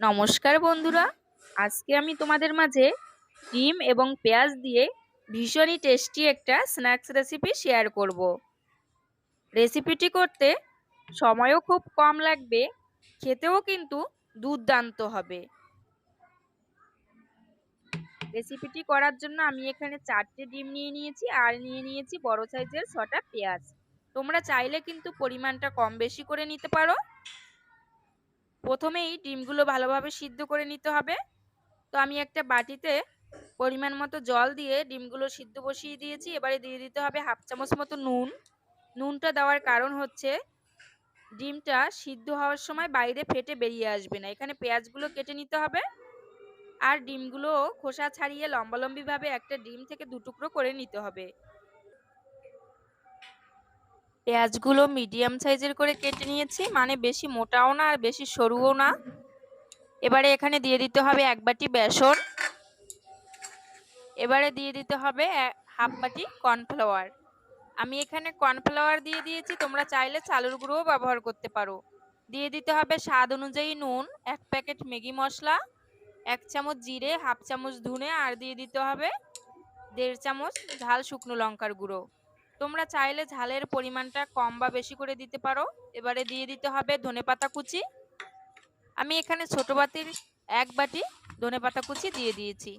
নমস্কার বন্ধুরা। আজকে আমি তোমাদের মাঝে ডিম এবং পেঁয়াজ দিয়ে ভীষণই টেস্টি একটা স্ন্যাক্স রেসিপি শেয়ার করব। রেসিপিটি করতে সময়ও খুব কম লাগবে, খেতেও কিন্তু দুর্দান্ত হবে। রেসিপিটি করার জন্য আমি এখানে চারটে ডিম নিয়ে নিয়েছি, আর নিয়ে নিয়েছি বড় সাইজের ছটা পেঁয়াজ। তোমরা চাইলে কিন্তু পরিমাণটা কম বেশি করে নিতে পারো। প্রথমেই ডিমগুলো ভালোভাবে সিদ্ধ করে নিতে হবে। তো আমি একটা বাটিতে পরিমাণ মতো জল দিয়ে ডিমগুলো সিদ্ধ বসিয়ে দিয়েছি। এবারে দিয়ে দিতে হবে হাফ চামচ মতো নুন। নুনটা দেওয়ার কারণ হচ্ছে ডিমটা সিদ্ধ হওয়ার সময় বাইরে ফেটে বেরিয়ে আসবে না। এখানে পেঁয়াজগুলো কেটে নিতে হবে। আর ডিমগুলো খোসা ছাড়িয়ে লম্বালম্বিভাবে একটা ডিম থেকে দুটুকরো করে নিতে হবে। পেঁয়াজগুলো মিডিয়াম সাইজের করে কেটে নিয়েছি মানে বেশি মোটাও না আর বেশি সরুও না। এবারে এখানে দিয়ে দিতে হবে এক বাটি বেসন। এবারে দিয়ে দিতে হবে হাফ বাটি কর্নফ্লাওয়ার। আমি এখানে কর্নফ্লাওয়ার দিয়ে দিয়েছি, তোমরা চাইলে চালুর গুঁড়োও ব্যবহার করতে পারো। দিয়ে দিতে হবে স্বাদ অনুযায়ী নুন, এক প্যাকেট ম্যাগি মশলা, এক চামচ জিরে, হাফ চামচ ধুনে, আর দিয়ে দিতে হবে দেড় চামচ ঝাল শুকনো লঙ্কার গুঁড়ো। তোমরা চাইলে ঝালের পরিমাণটা কম বা বেশি করে দিতে পারো। এবারে দিয়ে দিতে হবে ধনেপাতা কুচি। আমি এখানে ছোট বাতির এক বাটি ধনেপাতা কুচি দিয়ে দিয়েছি।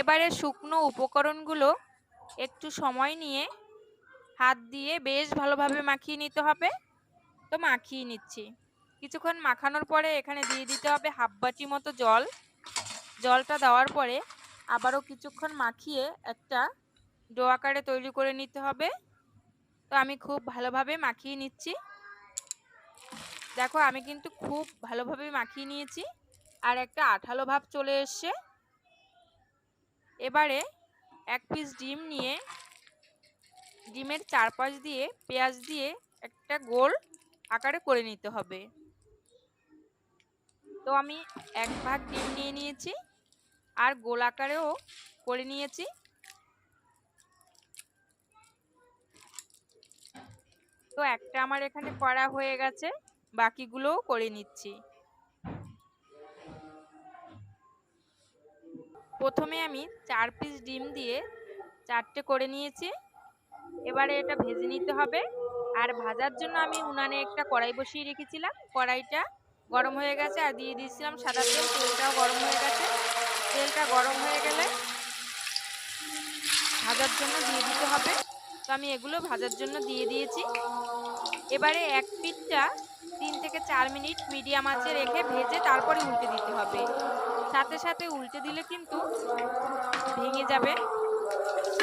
এবারে শুকনো উপকরণগুলো একটু সময় নিয়ে হাত দিয়ে বেশ ভালোভাবে মাখিয়ে নিতে হবে। তো মাখিয়ে নিচ্ছি। কিছুক্ষণ মাখানোর পরে এখানে দিয়ে দিতে হবে হাফ বাটি মতো জল। জলটা দেওয়ার পরে আবারও কিছুক্ষণ মাখিয়ে একটা ডো আকারে তৈরি করে নিতে হবে। তো আমি খুব ভালোভাবে মাখিয়ে নিচ্ছি। দেখো আমি কিন্তু খুব ভালোভাবে মাখিয়ে নিয়েছি। আর একটা আঠালো ভাব চলে এসছে। এবারে এক পিস ডিম নিয়ে ডিমের চারপাশ দিয়ে পেঁয়াজ দিয়ে একটা গোল আকারে করে নিতে হবে। তো আমি এক ভাগ ডিম নিয়ে নিয়েছি। আর গোল আকারেও করে নিয়েছি। তো একটা আমার এখানে করা হয়ে গেছে, বাকিগুলোও করে নিচ্ছি। প্রথমে আমি চার পিস ডিম দিয়ে চারটে করে নিয়েছি। এবারে এটা ভেজে নিতে হবে। আর ভাজার জন্য আমি উনানে একটা কড়াই বসিয়ে রেখেছিলাম। কড়াইটা গরম হয়ে গেছে আর দিয়ে দিয়েছিলাম সাদা তেল। তেলটাও গরম হয়ে গেছে। তেলটা গরম হয়ে গেলে ভাজার জন্য দিয়ে দিতে হবে। তো আমি এগুলো ভাজার জন্য দিয়ে দিয়েছি। এবারে এক পিঠটা তিন থেকে চার মিনিট মিডিয়াম আঁচে রেখে ভেজে তারপরে উল্টে দিতে হবে। সাথে সাথে উল্টে দিলে কিন্তু ভেঙে যাবে।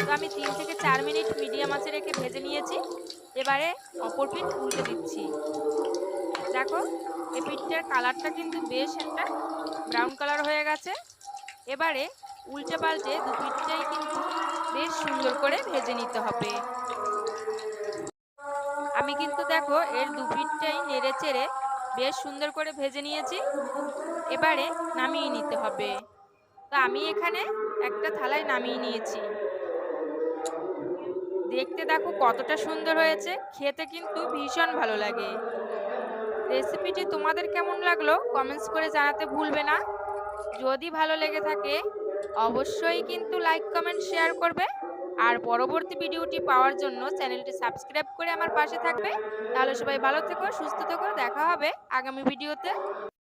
তো আমি তিন থেকে চার মিনিট মিডিয়াম আঁচে রেখে ভেজে নিয়েছি। এবারে অপর পিঠ উল্টে দিচ্ছি। দেখো, এই পিঠটার কালারটা কিন্তু বেশ একটা ব্রাউন কালার হয়ে গেছে। এবারে উল্টে পাল্টে দু পিঠটাই কিন্তু বেশ সুন্দর করে ভেজে নিতে হবে। আমি কিন্তু দেখো এর দু পিঠটাই নেড়ে চেড়ে বেশ সুন্দর করে ভেজে নিয়েছি। এবারে নামিয়ে নিতে হবে। তো আমি এখানে একটা থালায় নামিয়ে নিয়েছি। দেখতে দেখো কতটা সুন্দর হয়েছে, খেতে কিন্তু ভীষণ ভালো লাগে। রেসিপিটি তোমাদের কেমন লাগল কমেন্টস করে জানাতে ভুলবে না। যদি ভালো লেগে থাকে, অবশ্যই কিন্তু লাইক, কমেন্ট, শেয়ার করবে। আর পরবর্তী ভিডিওটি পাওয়ার জন্য চ্যানেলটি সাবস্ক্রাইব করে আমার পাশে থাকবে। তাহলে সবাই ভালো থেকো, সুস্থ থেকো, দেখা হবে আগামী ভিডিওতে।